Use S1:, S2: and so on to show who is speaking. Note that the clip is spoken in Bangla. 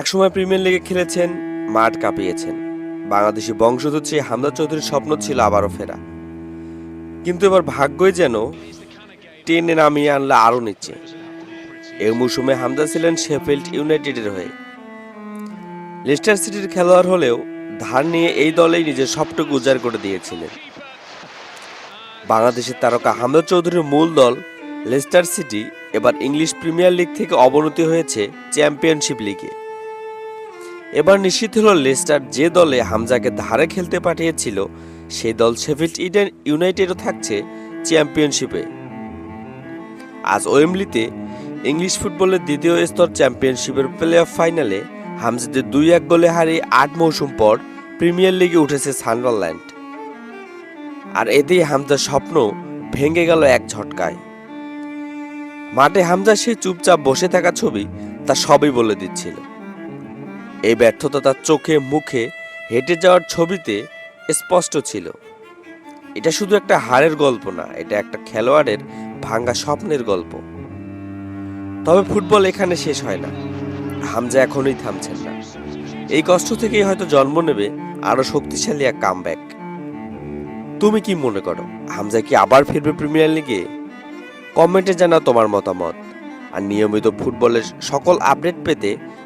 S1: একসময় প্রিমিয়ার লিগে খেলেছেন, মাঠ কাঁপিয়েছেন। বাংলাদেশি বংশোদ্ভূত সেই হামদা চৌধুরীর স্বপ্ন ছিল আবারও ফেরা। কিন্তু এবার ভাগ্যই যেন টেনে নামিয়ে আনলে আরও নিচে। এই মৌসুমে হামদা ছিলেন শেফিল্ড ইউনাইটেডের হয়ে। লেস্টার সিটির খেলোয়াড় হলেও ধার নিয়ে এই দলেই নিজের সবটুকু উজাড় করে দিয়েছিলেন। বাংলাদেশের তারকা হামদা চৌধুরীর মূল দল লেস্টার সিটি এবার ইংলিশ প্রিমিয়ার লিগ থেকে অবনতি হয়েছে চ্যাম্পিয়নশিপ লিগে। এবার নিশ্চিত হলো লেস্টার যে দলে হামজাকে ধারে খেলতে পাঠিয়েছিল, সেই দল শেফিল্ড ইডেন ইউনাইটেডও থাকছে চ্যাম্পিয়নশিপে। আজ ওয়েমলিতে ইংলিশ ফুটবলের দ্বিতীয় স্তর চ্যাম্পিয়নশিপের প্লে অফ ফাইনালে হামজাদের দুই এক গোলে হারিয়ে আট মৌসুম পর প্রিমিয়ার লিগে উঠেছে সান্ডারল্যান্ড আর এতেই হামজার স্বপ্ন ভেঙে গেল এক ঝটকায়। মাঠে হামজা সেই চুপচাপ বসে থাকা ছবি তা সবই বলে দিচ্ছিল। এই ব্যর্থতা তার চোখে, মুখে, হেঁটে যাওয়ার ছবিতে স্পষ্ট ছিল। এটা শুধু একটা হারের গল্প না, এটা একটা খেলোয়াড়ের ভাঙ্গা স্বপ্নের গল্প। তবে ফুটবল এখানে শেষ হয় না। হামজা এখনই থামছেন না। এই কষ্ট থেকেই হয়তো জন্ম নেবে আরও শক্তিশালী এক কামব্যাক। তুমি কি মনে করো, হামজা কি আবার ফিরবে প্রিমিয়ার লিগে? কমেন্টে জানাও তোমার মতামত। আর নিয়মিত ফুটবলের সকল আপডেট পেতে